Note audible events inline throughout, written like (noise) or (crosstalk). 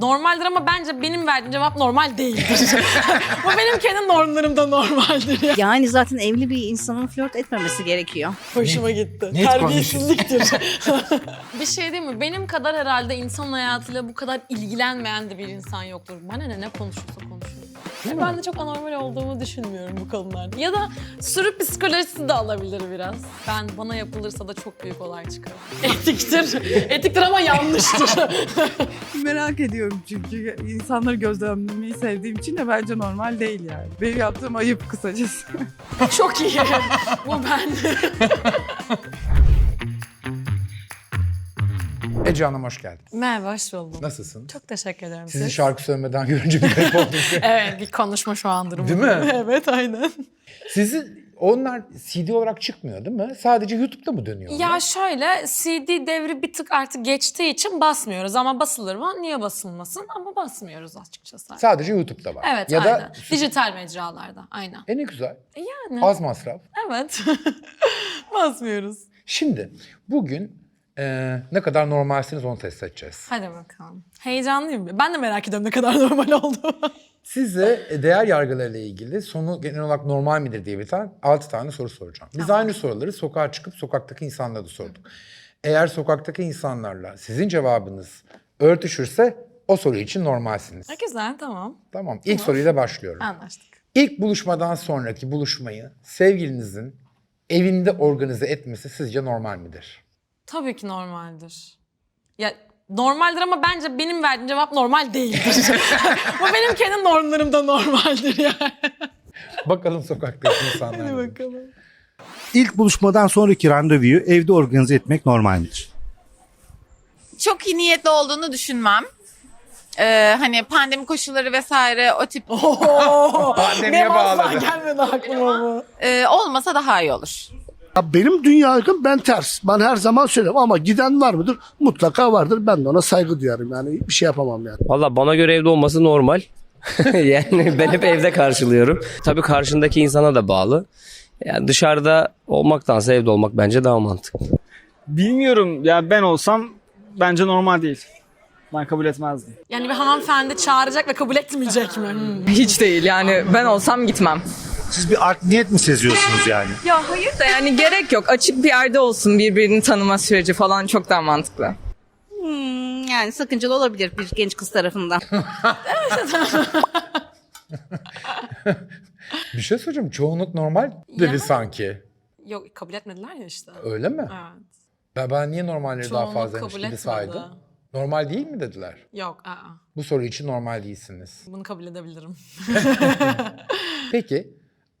Normaldir ama bence benim verdiğim cevap normal değildir. (laughs) Bu benim kendi normlarımda normaldir ya. Yani zaten evli bir insanın flört etmemesi gerekiyor. Hoşuma gitti. net Terbiyesizliktir. (laughs) bir şey değil mi? Benim kadar herhalde insan hayatıyla bu kadar ilgilenmeyen de bir insan yoktur. Bana ne ne konuşursa konuşur. Ve ben de çok anormal olduğumu düşünmüyorum bu konularda. Ya da sürü psikolojisi de alabilir biraz. Ben bana yapılırsa da çok büyük olay çıkar. (laughs) Etiktir. Etiktir ama yanlıştır. (laughs) Merak ediyorum çünkü insanları gözlemlemeyi sevdiğim için de bence normal değil yani. Benim yaptığım ayıp kısacası. çok iyi. Bu ben. (laughs) Ece Hanım hoş geldiniz. Merhaba, hoş buldum. Nasılsın? Çok teşekkür ederim. Sizi Siz? şarkı söylemeden görünce bir garip oldum. (laughs) Evet, bir konuşma şu an durumu. Değil mi? (laughs) evet, aynen. Sizi onlar CD olarak çıkmıyor değil mi? Sadece YouTube'da mı dönüyor? Ya onlar? şöyle CD devri bir tık artık geçtiği için basmıyoruz ama basılır mı? Niye basılmasın? Ama basmıyoruz açıkçası. Sadece YouTube'da var. Evet ya aynen. Da, Dijital mecralarda aynen. e ne güzel. Yani Az masraf. evet. (laughs) basmıyoruz. Şimdi bugün e, ne kadar normalsiniz onu test edeceğiz. Hadi bakalım. Heyecanlıyım. Ben de merak ediyorum ne kadar (laughs) normal olduğunu. Size değer yargılarıyla ilgili sonu genel olarak normal midir diye bir tane 6 tane soru soracağım. Biz aynı soruları sokağa çıkıp sokaktaki insanlara da sorduk. Eğer sokaktaki insanlarla sizin cevabınız örtüşürse o soru için normalsiniz. Ha, güzel tamam. Tamam. İlk soruyla başlıyorum. Anlaştık. İlk buluşmadan sonraki buluşmayı sevgilinizin evinde organize etmesi sizce normal midir? Tabii ki normaldir. Ya normaldir ama bence benim verdiğim cevap normal değildir. (laughs) Bu benim kendi normlarımda normaldir yani. (laughs) Bakalım sokaktaki insanlar. Hadi ne bakalım. İlk buluşmadan sonraki randevuyu evde organize etmek normal midir? çok iyi niyetli olduğunu düşünmem. Ee, hani pandemi koşulları vesaire o tip (laughs) Pandemiye Benim asla bağladı. gelmedi aklıma bu. e, olmasa daha iyi olur. Ya benim dünya yargım ben ters. Ben her zaman söylerim ama giden var mıdır? Mutlaka vardır. Ben de ona saygı duyarım yani. Bir şey yapamam yani. Valla bana göre evde olması normal. (laughs) yani ben hep evde karşılıyorum. Tabii karşındaki insana da bağlı. Yani dışarıda olmaktansa evde olmak bence daha mantıklı. Bilmiyorum ya ben olsam bence normal değil. Ben kabul etmezdim. Yani bir hanımefendi çağıracak ve kabul etmeyecek mi? Hmm. Hiç değil yani ben olsam gitmem. Siz bir art niyet mi seziyorsunuz yani? Ya hayır da yani gerek yok. Açık bir yerde olsun birbirini tanıma süreci falan çok daha mantıklı. Hmm, yani sakıncalı olabilir bir genç kız tarafından. (laughs) Bir şey söyleyeceğim. Çoğunluk normal dedi Ya. sanki. Yok kabul etmediler ya işte. Öyle mi? Evet. Ben, ben niye normalleri daha Çoğunluk fazlaymış kabul gibi etmedi. saydım? Normal değil mi dediler? Yok aa. Bu soru için normal değilsiniz. Bunu kabul edebilirim. (laughs) Peki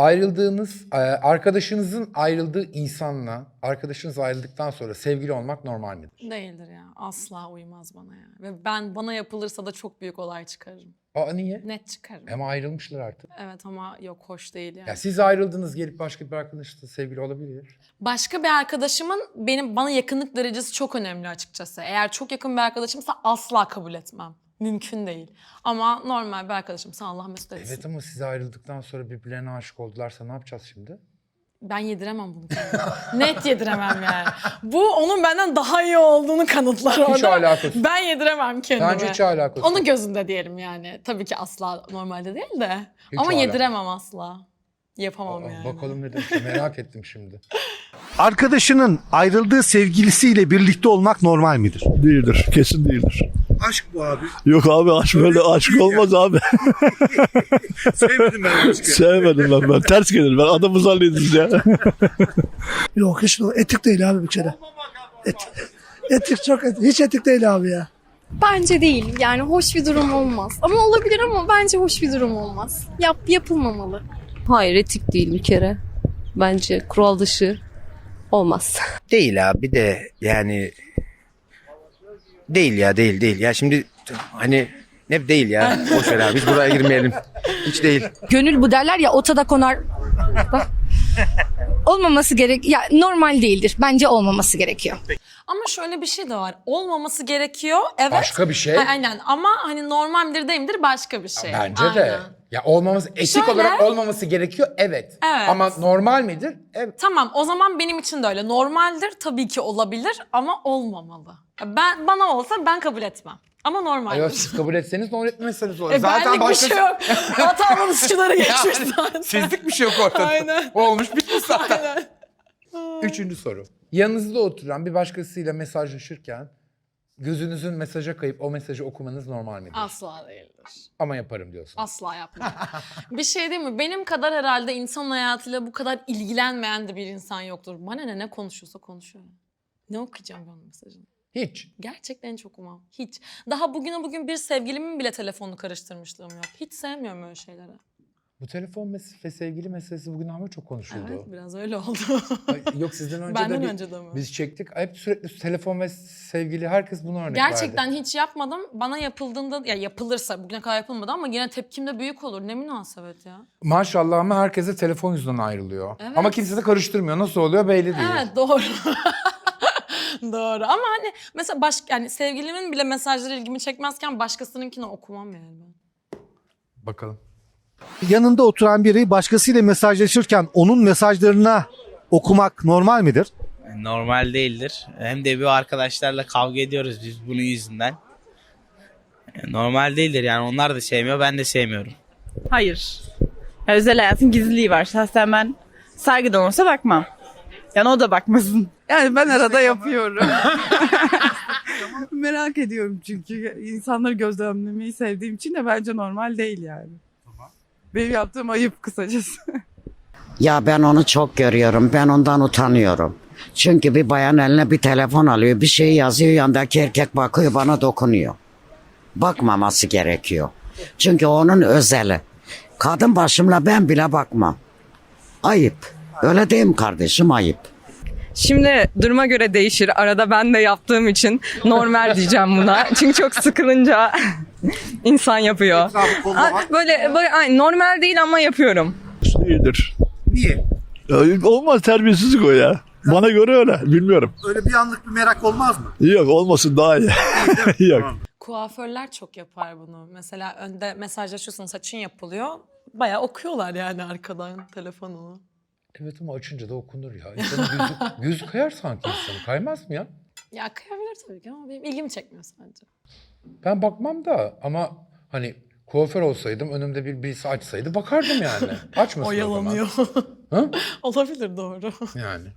ayrıldığınız, e, arkadaşınızın ayrıldığı insanla arkadaşınız ayrıldıktan sonra sevgili olmak normal midir? Değildir ya. Asla uymaz bana ya. Ve ben bana yapılırsa da çok büyük olay çıkarırım. Aa niye? Net çıkarırım. Ama ayrılmışlar artık. Evet ama yok hoş değil yani. Ya siz ayrıldınız gelip başka bir arkadaşla sevgili olabilir. Başka bir arkadaşımın benim bana yakınlık derecesi çok önemli açıkçası. Eğer çok yakın bir arkadaşımsa asla kabul etmem. Mümkün değil. Ama normal bir arkadaşımsa Allah mesut etsin. Evet ama siz ayrıldıktan sonra birbirlerine aşık oldularsa ne yapacağız şimdi? Ben yediremem bunu. (laughs) Net yediremem yani. Bu onun benden daha iyi olduğunu kanıtlar orada. Hiç alakası. Ben yediremem kendime. Bence hiç alakası. Onun gözünde diyelim yani. Tabii ki asla normalde değil de. Hiç Ama alakası. yediremem asla. Yapamam Aa, yani. Bakalım ne demiş merak ettim şimdi. (laughs) Arkadaşının ayrıldığı sevgilisiyle birlikte olmak normal midir? Değildir. Kesin değildir. Aşk bu abi. Yok abi aşk böyle aşk olmaz abi. (laughs) Sevmedim ben aşkı. Sevmedim ben ben. Ters gelir. Ben adamı zannediniz ya. (laughs) Yok hiç etik değil abi bir kere. Et, etik çok etik. Hiç etik değil abi ya. Bence değil. Yani hoş bir durum olmaz. Ama olabilir ama bence hoş bir durum olmaz. Yap yapılmamalı. Hayır etik değil bir kere. Bence kural dışı olmaz. Değil abi de yani değil ya değil değil. Ya şimdi hani ne değil ya. Boş ver abi biz buraya girmeyelim. Hiç değil. Gönül bu derler ya otada konar. Olmaması gerek ya normal değildir. Bence olmaması gerekiyor. Ama şöyle bir şey de var. Olmaması gerekiyor. Evet. Başka bir şey. Ha, Aynen ama hani normal midir değil midir başka bir şey. Bence de. Aynen. Ya olmaması etik Şöyle- olarak olmaması gerekiyor evet. Evet. Ama normal midir? Evet. Tamam o zaman benim için de öyle. Normaldir tabii ki olabilir ama olmamalı. Ben bana olsa ben kabul etmem. Ama normal. Ay, siz kabul etseniz doğru etmezseniz olur. E, benlik bir şey yok. Hatanın üstüne (laughs) geçmiş zaten. Sizlik bir şey yok ortada. Aynen. Olmuş bitmiş zaten. Aynen. Üçüncü soru. Yanınızda oturan bir başkasıyla mesajlaşırken gözünüzün mesaja kayıp o mesajı okumanız normal midir? Asla değildir. Ama yaparım diyorsun. Asla yapmam. (laughs) bir şey değil mi? Benim kadar herhalde insan hayatıyla bu kadar ilgilenmeyen de bir insan yoktur. Bana ne ne konuşuyorsa konuşuyor. Ne okuyacağım ben mesajını? Hiç. Gerçekten hiç okumam. Hiç. Daha bugüne bugün bir sevgilimin bile telefonunu karıştırmışlığım yok. Hiç sevmiyorum öyle şeyleri. Bu telefon mes- ve sevgili meselesi bugün ama çok konuşuldu. Evet biraz öyle oldu. Yok sizden (laughs) önce Benden de bir- önce de mi? biz çektik. Hep sürekli telefon ve sevgili herkes bunu örnek Gerçekten verdi. hiç yapmadım. Bana yapıldığında ya yapılırsa bugüne kadar yapılmadı ama yine tepkim de büyük olur. Ne münasebet ya. Maşallah ama herkese telefon yüzünden ayrılıyor. Evet. Ama kimse de karıştırmıyor. Nasıl oluyor belli değil. Evet doğru. (laughs) doğru ama hani mesela baş, yani sevgilimin bile mesajları ilgimi çekmezken başkasınınkini okumam yani ben. Bakalım. Yanında oturan biri başkasıyla mesajlaşırken onun mesajlarına okumak normal midir? Normal değildir. Hem de bir arkadaşlarla kavga ediyoruz biz bunun yüzünden. Normal değildir yani onlar da sevmiyor ben de sevmiyorum. Hayır. Ya özel hayatın gizliliği var. Şahsen ben saygıdan olsa bakmam. Yani o da bakmasın. Yani ben arada yapıyorum. (laughs) Merak ediyorum çünkü insanları gözlemlemeyi sevdiğim için de bence normal değil yani. Benim yaptığım ayıp kısacası. (laughs) Ya ben onu çok görüyorum. Ben ondan utanıyorum. Çünkü bir bayan eline bir telefon alıyor, bir şey yazıyor, yandaki erkek bakıyor, bana dokunuyor. Bakmaması gerekiyor. Çünkü onun özeli. Kadın başımla ben bile bakmam. Ayıp. Öyle değil mi kardeşim? Ayıp. Şimdi duruma göre değişir. Arada ben de yaptığım için normal diyeceğim buna. (laughs) Çünkü çok sıkılınca insan yapıyor. Böyle, böyle ay, normal değil ama yapıyorum. Değildir. Niye? Ya, olmaz terbiyesizlik o ya. Bana göre öyle. Bilmiyorum. Öyle bir anlık bir merak olmaz mı? Yok olmasın daha iyi. (laughs) Yok. Kuaförler çok yapar bunu. Mesela önde mesajlaşıyorsun saçın yapılıyor. Bayağı okuyorlar yani arkadan telefonunu. Evet ama açınca da okunur ya. İnsanın gözü, gözü (laughs) kayar sanki insanın. Kaymaz mı ya? Ya kıyabilir tabii ki ama benim ilgimi çekmiyor sadece. Ben bakmam da ama hani kuaför olsaydım önümde bir birisi açsaydı bakardım yani. (laughs) Açmasın o Oyalanıyor. zaman. (laughs) Hı? Olabilir doğru. Yani.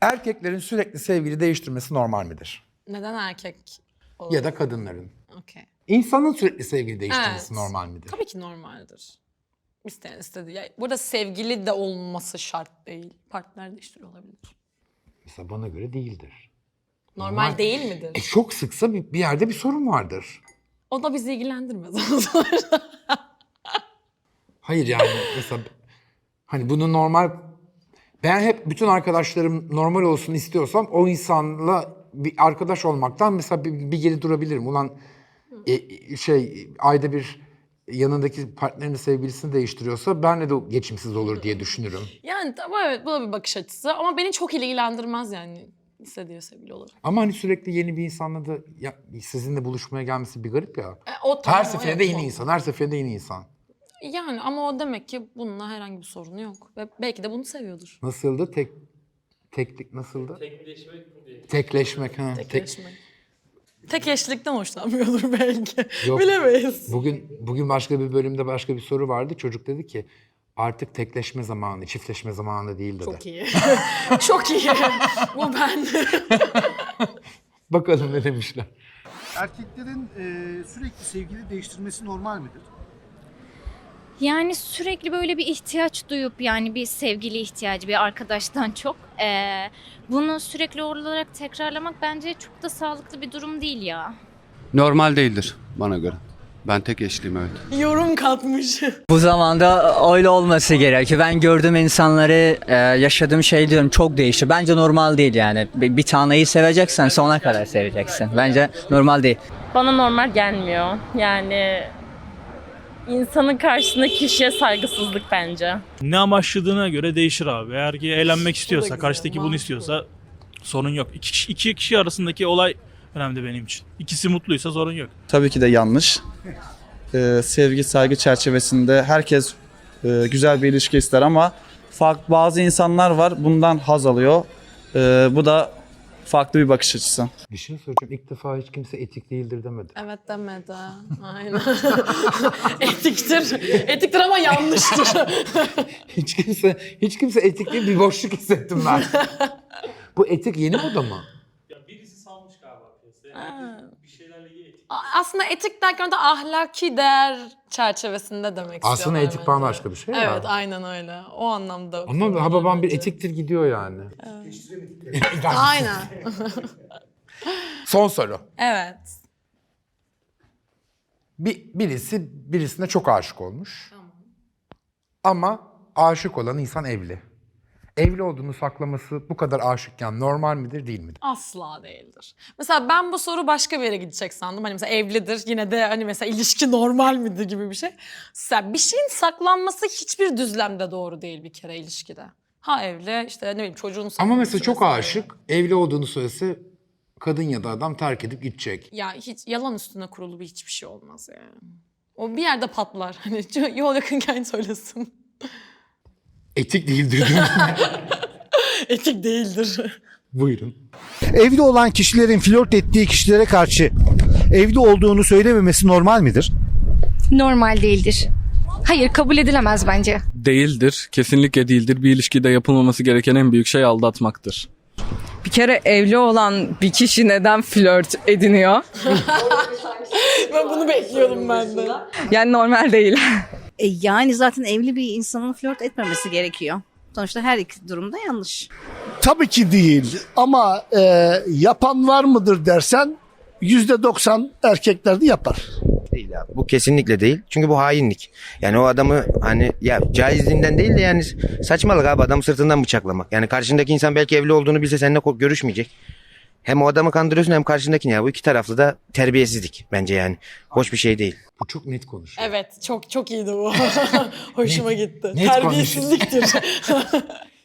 Erkeklerin sürekli sevgili değiştirmesi normal midir? Neden erkek? olur? Ya da kadınların. Okey. İnsanın sürekli sevgili değiştirmesi Evet. normal midir? Tabii ki normaldir. İsteyen istediği. Ya, burada sevgili de olması şart değil. Partner değiştiriyor olabilir. Mesela bana göre değildir. Normal, Normal. değil midir? E çok sıksa bir, bir yerde bir sorun vardır. O da bizi ilgilendirmez. (laughs) Hayır yani mesela hani bunu normal ben hep bütün arkadaşlarım normal olsun istiyorsam o insanla bir arkadaş olmaktan mesela bir, bir geri durabilirim. Ulan e, şey ayda bir yanındaki partnerini sevgilisini değiştiriyorsa benle de geçimsiz olur diye düşünürüm. yani tamam evet bu da bir bakış açısı ama beni çok ilgilendirmez yani. İstediği sevgili olur. Ama hani sürekli yeni bir insanla da ya, sizinle buluşmaya gelmesi bir garip ya. E, o tamam, her seferinde evet, yeni o- insan, her seferinde yeni insan. Yani ama o demek ki bununla herhangi bir sorunu yok. Ve belki de bunu seviyordur. Nasıldı? Tek teklik nasıldı? Tekleşmek. ha. Tek, Tekleşmek. Tek eşlikten hoşlanmıyordur (laughs) belki. Yok. Bilemeyiz. Bugün bugün başka bir bölümde başka bir soru vardı. Çocuk dedi ki artık tekleşme zamanı, çiftleşme zamanı değil dedi. Çok iyi. (laughs) Çok iyi. Bu ben. (laughs) Bakalım ne demişler. Erkeklerin sürekli sevgili değiştirmesi normal midir? Yani sürekli böyle bir ihtiyaç duyup yani bir sevgili ihtiyacı bir arkadaştan çok eee, bunu sürekli olarak tekrarlamak bence çok da sağlıklı bir durum değil ya. Normal değildir bana göre. Ben tek eşliyim evet. Yorum katmış. Bu zamanda öyle olması gerekiyor. Ben gördüğüm insanları, yaşadığım şey diyorum çok değişti. Bence normal değil yani. Bir, bir taneyi seveceksen sonuna kadar seveceksin. Bence normal değil. Bana normal gelmiyor. Yani insanın karşısındaki kişiye saygısızlık bence. Ne amaçladığına göre değişir abi. Eğer ki eğlenmek istiyorsa, karşıdaki bunu istiyorsa sorun yok. İki kişi, iki kişi arasındaki olay önemli benim için. İkisi mutluysa sorun yok. Tabii ki de yanlış. Ee, sevgi, saygı çerçevesinde herkes e, güzel bir ilişki ister ama farklı bazı insanlar var bundan haz alıyor. Ee, bu da farklı bir bakış açısı. Bir şey söyleyeceğim. İlk defa hiç kimse etik değildir demedi. Evet demedi. Aynen. (laughs) Etiktir. Etiktir ama yanlıştır. (laughs) Hiç kimse hiç kimse etik değil bir boşluk hissettim ben. (laughs) Bu etik yeni moda mı? A- Aslında etik derken de ahlaki değer çerçevesinde demek Aslında istiyorlar etik bence. bambaşka bir şey ya. Evet aynen öyle. O anlamda. Ama Hababam bir etiktir gidiyor yani. Aynen. (laughs) Son soru. evet. Bir, birisi birisine çok aşık olmuş. Ama aşık olan insan evli. Evli olduğunu saklaması bu kadar aşıkken normal midir değil midir? Asla değildir. Mesela ben bu soru başka bir yere gidecek sandım. Hani mesela evlidir yine de hani mesela ilişki normal midir gibi bir şey. Mesela bir şeyin saklanması hiçbir düzlemde doğru değil bir kere ilişkide. Ha evli işte ne bileyim çocuğunu Ama mesela çok aşık, evli olduğunu söylese kadın ya da adam terk edip gidecek. Ya hiç yalan üstüne kurulu bir hiçbir şey olmaz yani. O bir yerde patlar. Hani yol yakınken söylesin. Etik değildir? (laughs) Etik değildir. Buyurun. Evli olan kişilerin flört ettiği kişilere karşı evli olduğunu söylememesi normal midir? Normal değildir. Hayır kabul edilemez bence. Değildir. Kesinlikle değildir. Bir ilişkide yapılmaması gereken en büyük şey aldatmaktır. Bir kere evli olan bir kişi neden flört ediniyor? (laughs) ben bunu bekliyordum ben de. Yani normal değil. (laughs) E, yani zaten evli bir insanın flört etmemesi gerekiyor. Sonuçta her iki durumda yanlış. Tabii ki değil ama e, yapan var mıdır dersen yüzde doksan erkekler de yapar. Değil abi. Bu kesinlikle değil. Çünkü bu hainlik. Yani o adamı hani ya caizliğinden değil de yani saçmalık abi adamı sırtından bıçaklamak. Yani karşındaki insan belki evli olduğunu bilse seninle ko- görüşmeyecek. Hem o adamı kandırıyorsun hem karşındakini ya. Bu iki taraflı da terbiyesizlik bence yani. Hoş bir şey değil. Bu çok net konuşuyor. Evet çok çok iyiydi bu. (laughs) Hoşuma gitti. net Terbiyesizliktir.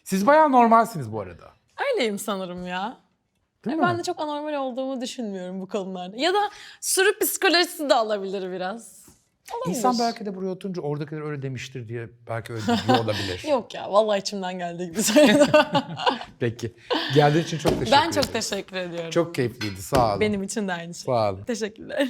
Siz bayağı normalsiniz bu arada. Öyleyim sanırım ya. E, ben de çok anormal olduğumu düşünmüyorum bu konularda. Ya da sürü psikolojisi de alabilir biraz. Olabilir. İnsan belki de buraya oturunca oradakiler öyle demiştir diye belki öyle diyor olabilir. (laughs) Yok ya vallahi içimden geldiği gibi söyledim. (laughs) Peki. Geldiğin için çok teşekkür ben ederim. çok teşekkür ediyorum. Çok keyifliydi sağ olun. Benim için de aynı şey. Sağ olun. Teşekkürler.